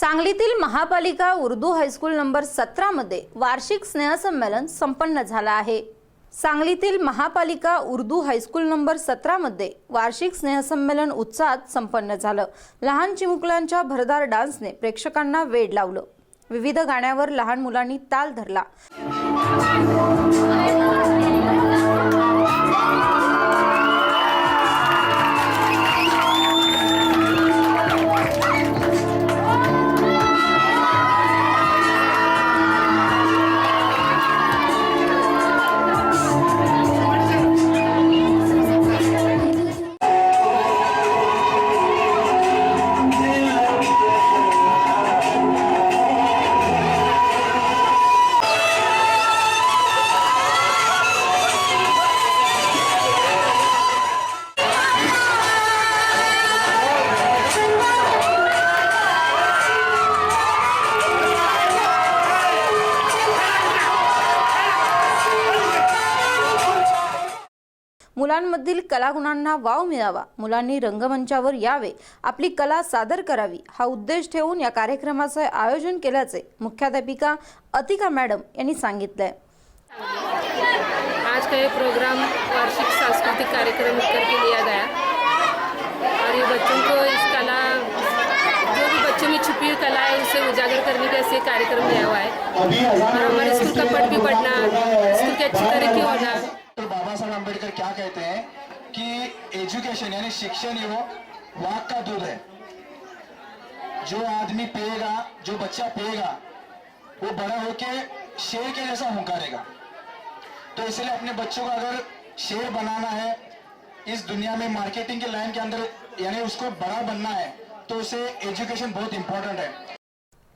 सांगलीतील महापालिका Urdu high school number सतरामध्ये वार्षिक स्नेहसंमेलन संपन्न झालं आहे. सांगलीतील महापालिका उर्दू हायस्कूल नंबर सतरामध्ये वार्षिक स्नेहसंमेलन उत्साहात संपन्न झालं. लहान चिमुकल्यांच्या भरदार डान्सने प्रेक्षकांना वेड लावलं. विविध गाण्यावर लहान मुलांनी ताल धरला. मुलांमधील कलागुणांना वाव मिळावा. मुलांनी रंगमंचावर यावे. आपली कला सादर करावी. हा उद्देश ठेवून या कार्यक्रमाचे आयोजन केल्याचे मुख्याध्यापिका अतिका मॅडम यांनी सांगितलंय. आज का ये प्रोग्राम वार्षिक सांस्कृतिक कार्यक्रम करके लिया गया और ये बच्चों को इस कला जो भी बच्चों में छुपी हुई कला है उसे उजागर करने का ऐसे कार्यक्रम लिया हुआ है. और हमारे स्कूल का पढ़ भी पढ़ना कहते हैं कि एजुकेशन यानी शिक्षण ही वो वाक का दूध है। जो आदमी पिएगा जो बच्चा पिएगा वो बड़ा होके शेर के जैसा हुंकारेगा। तो इसलिए अपने बच्चों को अगर शेर बनाना है, इस दुनिया में मार्केटिंग के लाइन के अंदर यानी उसको बड़ा बनना है तो उसे एजुकेशन बहुत इंपॉर्टेंट है।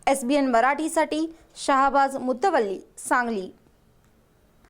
एस बी एन मराठीसाठी शहाबाज मुत्तवल्ली सांगली।